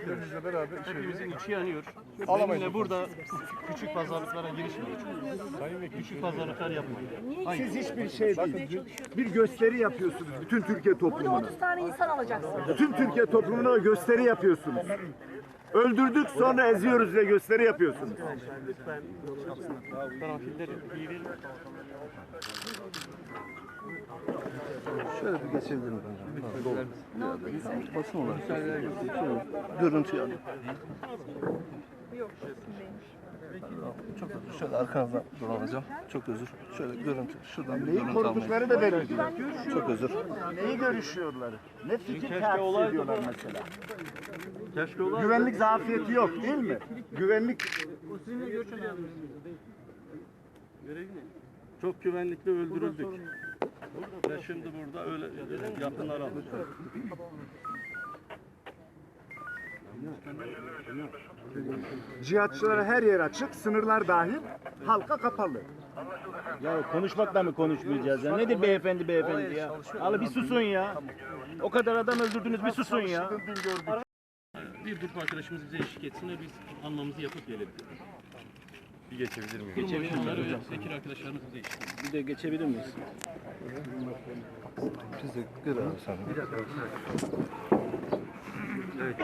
Hepimizle beraber içeri. Hepimizin içi yanıyor. Alamayız Benimle burada küçük pazarlıklara girişmeyin. Sayın Vekil. Küçük pazarlıklar yapmayın. Siz hiçbir şey değil. Bir gösteri yapıyorsunuz bütün Türkiye Burada toplumuna. 30 tane insan alacaksınız. Bütün Türkiye toplumuna gösteri yapıyorsunuz. Öldürdük sonra eziyoruz diye gösteri yapıyorsunuz. Karanfilleri iyi verin. Şöyle bir geçebilir miyim. Ne. Basın olarak. Şöyle görüntü yani. Yok. Çok özür. Şöyle arkanızdan dolanacağım. Çok özür. Şöyle görüntü. Şuradan bir Neyi görüntü almayı. korudukları da belli değil. Çok özür. Neyi görüşüyorlar? Ne fikir olaydı ediyorlar mesela? Keşke olaydı. Güvenlik zafiyeti yok değil mi? Güvenlik Çok güvenlikle öldürüldük. Ve şimdi burada öyle yakınlar aldık. cihatçılara her yer açık, sınırlar dahil, halka kapalı. Ya konuşmakla mı konuşmayacağız ya? Nedir beyefendi beyefendi ya? Al bir susun ya. O kadar adam öldürdünüz bir susun ya. Bir grup arkadaşımız bize eşlik etsin ve biz anlamamızı yapıp gelelim. Bir geçebilir miyim? Geçebilirler hocam. Bekir arkadaşlarımız bize eşlik etsin. Bir de geçebilir miyiz? Biz de gir abi sen. Şimdi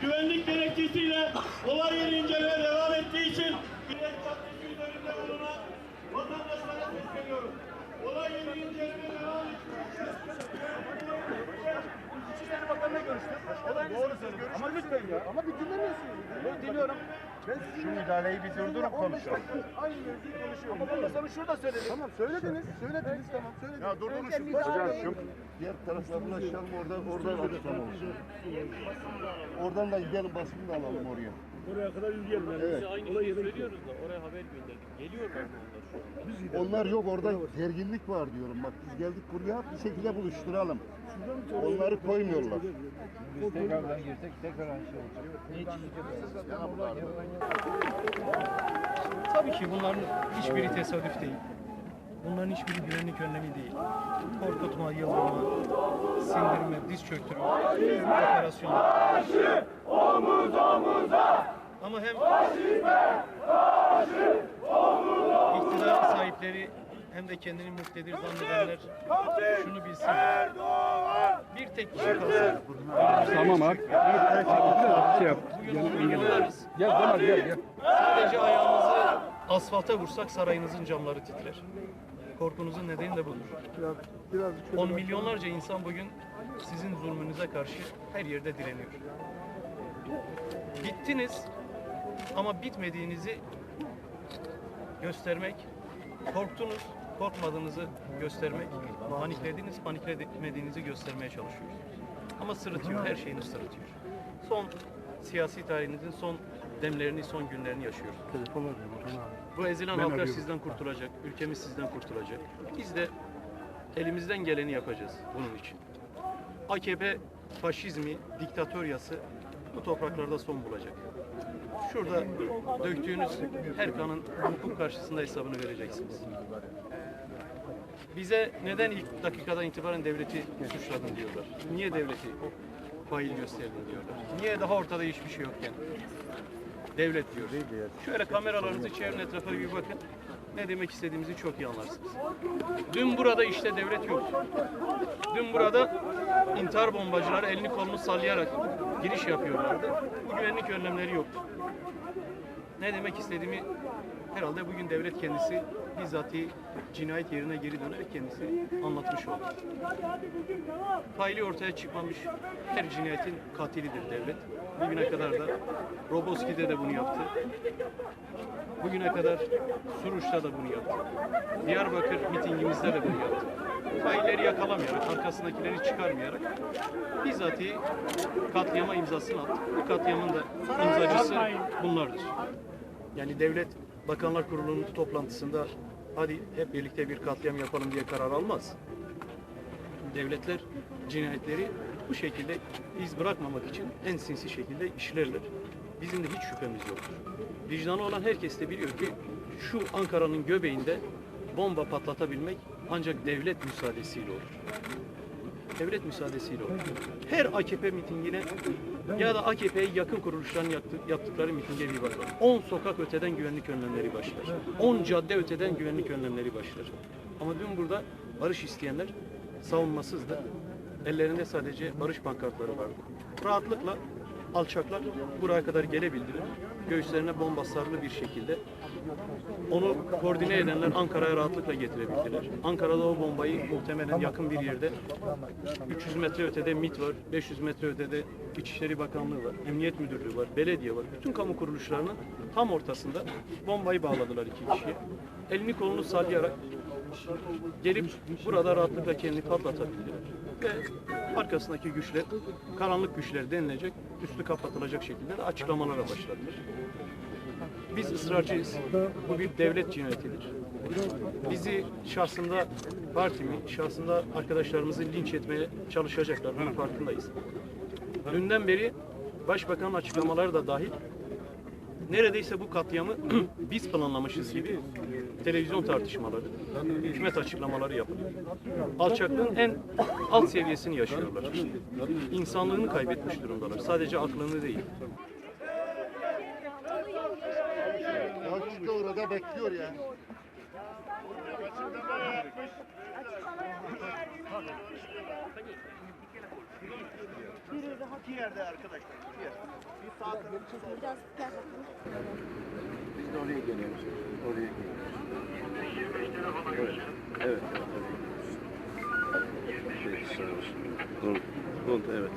güvenlik gerekçesiyle olay yeri incelemeye devam ettiği için Güneş Caddesi üzerinde bulunan vatandaşlara sesleniyorum. Olay yeri incelemeye devam İçişleri Bakanı'na görüştüm. Doğru söylüyor. Ama lütfen ya. Ama bir dinlemiyorsunuz. Ben dinliyorum. Ben şu müdahaleyi bir durdurun konuşalım. Aynı mevzuyu konuşuyorum. Ama ben de sana şurada söyledim. Tamam söylediniz. Söylediniz tamam söylediniz. Ya durdurun şu. Hocam şu. Diğer taraflarını açalım oradan oradan açalım. Oradan da gidelim basını da alalım oraya. Oraya kadar yürüyelim. Evet. Aynı şeyi söylüyoruz da oraya haber gönderdik. Geliyorlar mı onlar şu an? Onlar yok orada gerginlik var diyorum. Bak biz geldik buraya bir şekilde buluşturalım. Onları koymuyorlar. Tabii ki bunların hiçbiri tesadüf değil. Bunların hiçbiri güvenlik önlemi değil. Korkutma, yıldırma, sindirme, diz çöktürme, operasyonlar. Ama hem iktidar sahipleri hem de kendini muktedir zannedenler şunu bilsin. Bir tek kişi kalsa Tamam abi. Şey yap. bugün oynarız. Gel Cemal gel gel. Sadece ayağımızı asfalta vursak sarayınızın camları titrer. Korkunuzun nedeni de budur. On milyonlarca insan bugün sizin zulmünüze karşı her yerde direniyor. Bittiniz ama bitmediğinizi göstermek, korktunuz, korkmadığınızı göstermek, paniklediniz, paniklemediğinizi göstermeye çalışıyorsunuz. Ama sırıtıyor, her şeyini sırıtıyor. Son siyasi tarihinizin son demlerini, son günlerini yaşıyoruz. Bu ezilen halklar sizden kurtulacak, ülkemiz sizden kurtulacak. Biz de elimizden geleni yapacağız bunun için. AKP faşizmi, diktatoryası bu topraklarda son bulacak. Şurada döktüğünüz her kanın hukuk karşısında hesabını vereceksiniz. Bize neden ilk dakikadan itibaren devleti suçladın diyorlar. Niye devleti? fail gösterdin diyorlar. Niye daha ortada hiçbir şey yokken? Devlet diyor. Şöyle kameralarınızı çevirin etrafa bir bakın. Ne demek istediğimizi çok iyi anlarsınız. Dün burada işte devlet yok. Dün burada intihar bombacıları elini kolunu sallayarak giriş yapıyorlardı. Bu güvenlik önlemleri yoktu. Ne demek istediğimi herhalde bugün devlet kendisi bizzati cinayet yerine geri dönerek kendisi anlatmış oldu. Faili ortaya çıkmamış her cinayetin katilidir devlet. Bugüne kadar da Roboski'de de bunu yaptı. Bugüne kadar Suruç'ta da bunu yaptı. Diyarbakır mitingimizde de bunu yaptı. Failleri yakalamayarak, arkasındakileri çıkarmayarak bizzati katliama imzasını attı. Bu katliamın da imzacısı bunlardır. Yani devlet Bakanlar Kurulu'nun toplantısında hadi hep birlikte bir katliam yapalım diye karar almaz. Devletler cinayetleri bu şekilde iz bırakmamak için en sinsi şekilde işlerler. Bizim de hiç şüphemiz yoktur. Vicdanı olan herkes de biliyor ki şu Ankara'nın göbeğinde bomba patlatabilmek ancak devlet müsaadesiyle olur. Devlet müsaadesiyle olur. Her AKP mitingine ya da AKP'ye yakın kuruluşların yaptı- yaptıkları mitinge bir bakın. 10 sokak öteden güvenlik önlemleri başlar. 10 cadde öteden güvenlik önlemleri başlar. Ama dün burada barış isteyenler savunmasızdı. Ellerinde sadece barış pankartları vardı. Rahatlıkla alçaklar buraya kadar gelebildiler. Göğüslerine bomba sarılı bir şekilde onu koordine edenler Ankara'ya rahatlıkla getirebildiler. Ankara'da o bombayı muhtemelen yakın bir yerde 300 metre ötede MİT var, 500 metre ötede İçişleri Bakanlığı var, Emniyet Müdürlüğü var, belediye var. Bütün kamu kuruluşlarının tam ortasında bombayı bağladılar iki kişiye. Elini kolunu sallayarak gelip burada rahatlıkla kendini patlatabildiler. Ve arkasındaki güçler, karanlık güçler denilecek, üstü kapatılacak şekilde de açıklamalara başladılar. Biz ısrarcıyız. Bu bir devlet cinayetidir. Bizi şahsında partimi, şahsında arkadaşlarımızı linç etmeye çalışacaklar. Bunun farkındayız. Dünden beri Başbakanın açıklamaları da dahil neredeyse bu katliamı biz planlamışız gibi televizyon tartışmaları, hükümet açıklamaları yapılıyor. Alçaklığın en alt seviyesini yaşıyorlar. İnsanlığını kaybetmiş durumdalar. Sadece aklını değil. İşte orada bekliyor ya. İki yerde arkadaşlar. Bir sol. Biraz. Biz de oraya geliyoruz. Oraya geliyoruz. Evet. Evet. Peki, sağ olsun. Kont, kont, evet.